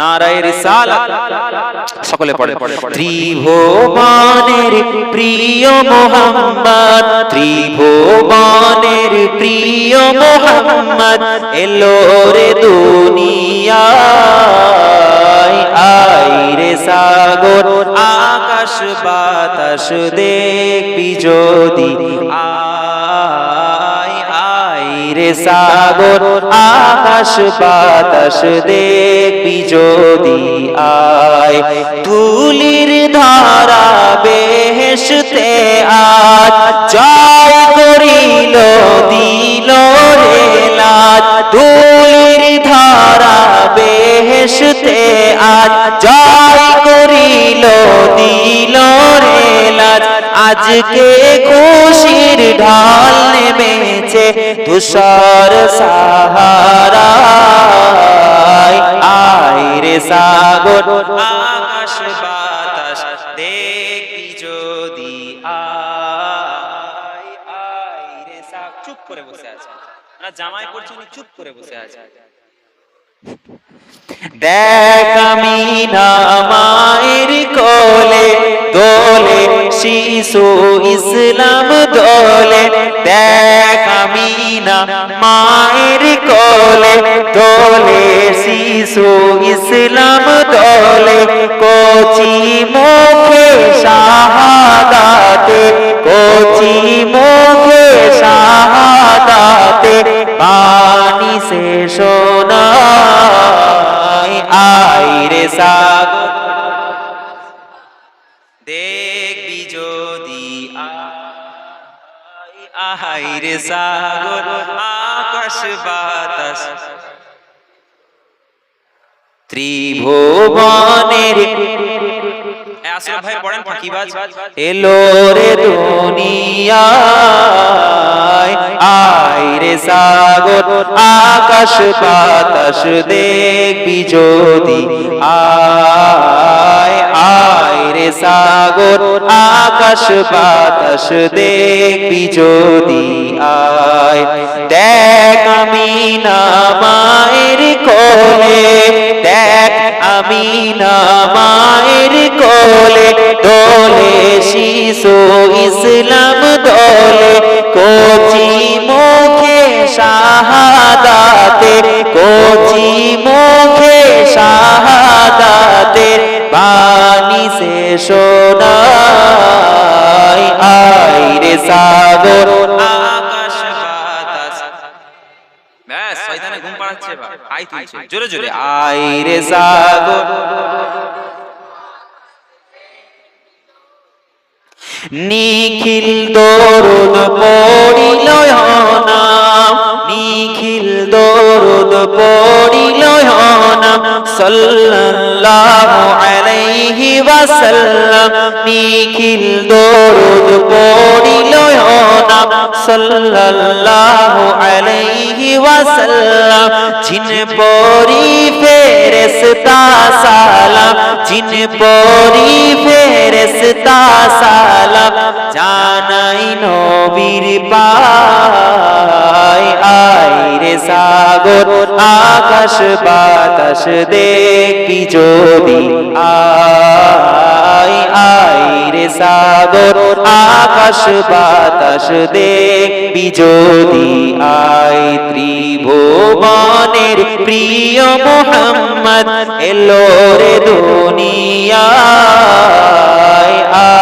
নারায় রিসালাত। সকলে পড়ে ত্রিভুবনের প্রিয় মোহাম্মদ ত্রিভুবনের প্রিয় মোহাম্মদ এলো রে দুনিয়ায়। আই রে সাগর আকাশ বাতাস দেখবি যদি আয় রে সাগর, আকাশ বাতাস দেখবি যদি আয়। তুলির ধারা বেহেশতে আজ, জয় করিল, দিল রে লাজ। তুলির ধারা বেহেশতে আজ, জয় করিল, দিল রে লাজ। আজকে খুশির ঢাল নেমেছে তুষার সাহারা। আয় রে সাগর, আকাশ বাতাস যদি রে চুপ করে বসে আছে। না জামাই পড়ছে উনি চুপ করে বসে আছে। দেখ আমি না মায়ের কোলে, দোলে শিশু ইসলাম দোলে দেখ আমি না মায়ের কোলে, দোলে শিশু ইসলাম দোলে কোচি মুখে শাহাদাতে, কোচি মুখে শাহাদাতে বাণী সে শোনায়, আয় রে সাগর। আয় আয় রে সাগর, আকাশ বাতাস। ত্রিভুবনের আসলে ভাই পড়েন ফাঁকিবাজ এলো রে দুনিয়ায় আয় রে সাগর, আকাশ বাতাস, দেখবি যদি রে সাগর, আকাশ বাতাস দেখবি যদি আয়। দেখ আমি না মায়ের কোলে, দেখ আমি না মায়ের কোলে, দোলে শিশু ইসলাম সে শোনায় আয় রে সাগর। আকাশ বাতাস ব্যাস শয়তানে ঘুম পাড়াচ্ছে এবার। আই তুলছে জোরে জোরে সাগর। নিখিল দরুদ পড়িল নাম নিখিল দরুদ পড়িল নাম সাল্লাল্লাহু আলাইহি ওয়াসাল্লাম, নিখিল দরুদ পড়িল নাম সাল্লাল্লাহু আলাইহি ওয়াসাল্লাম, জিন পরি ফেরেশতা সালাম, জিন পরি ফেরেশতা সালাম, জানাই নবীর পায় সাগর আকাশ বাতাস দেখবি যদি? আয় আয় রে সাগর, আকাশ বাতাস দেখবি যদি? আয় ত্রিভুবনের প্রিয় মোহাম্মদ, এলো রে দুনিয়ায়। আয় রে